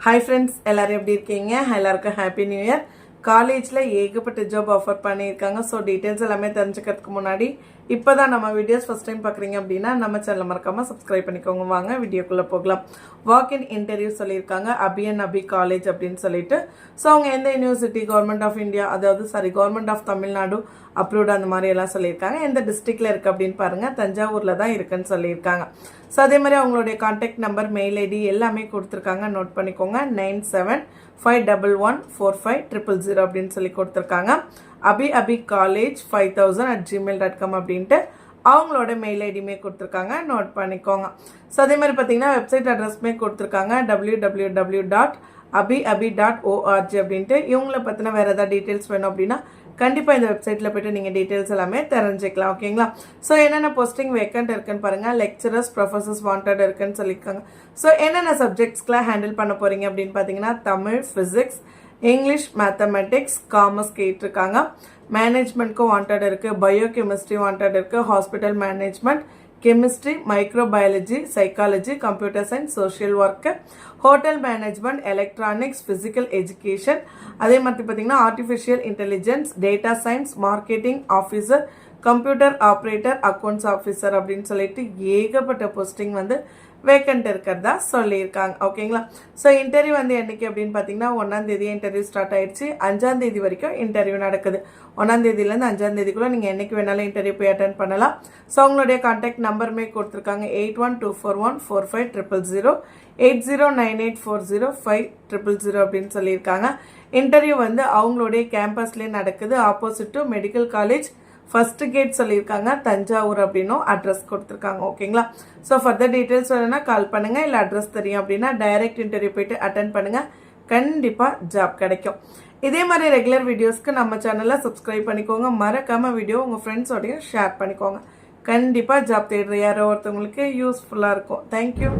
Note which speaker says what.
Speaker 1: Hi friends எல்லாரும் எப்படி இருக்கீங்க எல்லாருக்கும் ஹாப்பி நியூ இயர் காலேஜில் ஏகப்பட்ட ஜாப் ஆஃபர் பண்ணியிருக்காங்க. ஸோ டீட்டெயில்ஸ் எல்லாமே தெரிஞ்சுக்கிறதுக்கு முன்னாடி இப்போ தான் நம்ம வீடியோஸ் ஃபஸ்ட் டைம் பார்க்குறீங்க அப்படின்னா நம்ம சேனலை மறக்காமல் சப்ஸ்கிரைப் பண்ணிக்கோங்க. வாங்க வீடியோக்குள்ளே போகலாம். வாக் இன் இன்டர்வியூ சொல்லியிருக்காங்க. அபியன் அபி காலேஜ் அப்படின்னு சொல்லிட்டு. ஸோ அவங்க எந்த யூனிவர்சிட்டி கவர்மெண்ட் ஆஃப் இந்தியா அதாவது sorry government of Tamil Nadu approved அந்த மாதிரி எல்லாம் சொல்லியிருக்காங்க. எந்த டிஸ்ட்ரிக்டில் இருக்குது அப்படின்னு பாருங்கள் தஞ்சாவூரில் தான் இருக்குன்னு சொல்லியிருக்காங்க. ஸோ அதே மாதிரி அவங்களுடைய கான்டாக்ட் நம்பர் மெயில் ஐடி எல்லாமே கொடுத்துருக்காங்க. நோட் பண்ணிக்கோங்க. Nine seven five double one four five triple zero அப்படின்னு சொல்லி கொடுத்துருக்காங்க. Abhi Abhi college five thousand at Gmail dot com அப்படின்ட்டு அவங்களோட மெயில் ஐடியுமே கொடுத்துருக்காங்க. நோட் பண்ணிக்கோங்க. ஸோ அதே மாதிரி பார்த்தீங்கன்னா வெப்சைட் அட்ரஸ்மே கொடுத்துருக்காங்க. W W W dot Abhi Abhi dot ORG அப்படின்ட்டு. இவங்களை பற்றின வேறு எதாவது டீட்டெயில்ஸ் வேணும் அப்படின்னா கண்டிப்பாக இந்த வெப்சைட்டில் போய்ட்டு நீங்கள் டீட்டெயில்ஸ் எல்லாமே தெரிஞ்சுக்கலாம். ஓகேங்களா ஸோ என்னென்ன போஸ்டிங் வேக்கண்ட் இருக்குன்னு பாருங்கள் லெக்சரர்ஸ் ப்ரொஃபஸர்ஸ் வாண்டட் இருக்குன்னு சொல்லியிருக்காங்க. ஸோ என்னென்ன சப்ஜெக்ட்ஸ்க்கெலாம் ஹேண்டில் பண்ண போகிறீங்க அப்படின்னு பார்த்தீங்கன்னா Tamil physics English mathematics commerce கேட்டிருக்காங்க. மேனேஜ்மெண்ட்க்கும் வாண்டட் இருக்குது பயோ கெமிஸ்ட்ரி வாண்டட் இருக்குது hospital management chemistry microbiology psychology computer science social work hotel management electronics physical education அதே மாதிரி பார்த்தீங்கன்னா artificial intelligence data science marketing officer computer operator accounts officer அப்படின்னு சொல்லிட்டு ஏகப்பட்ட போஸ்டிங் வந்து வேக்கண்ட் இருக்கிறதா சொல்லியிருக்காங்க. ஓகேங்களா ஸோ இன்டர்வியூ வந்து என்னைக்கு அப்படின்னு பார்த்தீங்கன்னா ஒன்றாம் தேதி இன்டர்வியூ ஸ்டார்ட் ஆயிடுச்சு. அஞ்சாம் தேதி வரைக்கும் இன்டர்வியூ நடக்குது. ஒன்றாம் தேதியிலேருந்து அஞ்சாம் தேதிக்குள்ளே நீங்கள் என்றைக்கு வேணாலும் இன்டர்வியூ போய் அட்டன் பண்ணலாம். ஸோ அவங்களுடைய கான்டாக்ட் நம்பருமே கொடுத்துருக்காங்க. Eight one two four one four five triple zero eight zero nine eight four zero five triple zero அப்படின்னு சொல்லியிருக்காங்க. இன்டர்வியூ வந்து அவங்களுடைய கேம்பஸ்லேயே நடக்குது. Opposite to medical college first gate சொல்லியிருக்காங்க தஞ்சாவூர் அப்படின்னும் அட்ரஸ் கொடுத்துருக்காங்க ஓகேங்களா ஸோ ஃபர்தர் டீட்டெயில்ஸ் வேணும்னா கால் பண்ணுங்கள் இல்லை அட்ரஸ் தெரியும் அப்படின்னா டைரக்ட் இன்டர்வியூ போயிட்டு அட்டன் பண்ணுங்கள் கண்டிப்பாக ஜாப் கிடைக்கும். இதே மாதிரி ரெகுலர் வீடியோஸ்க்கு நம்ம சேனலை சப்ஸ்கிரைப் பண்ணிக்கோங்க. மறக்காமல் வீடியோ உங்கள் ஃப்ரெண்ட்ஸோடையும் ஷேர் பண்ணிக்கோங்க. கண்டிப்பாக ஜாப் தேடுற யாரோ ஒருத்தவங்களுக்கு யூஸ்ஃபுல்லாக இருக்கும். தேங்க்யூ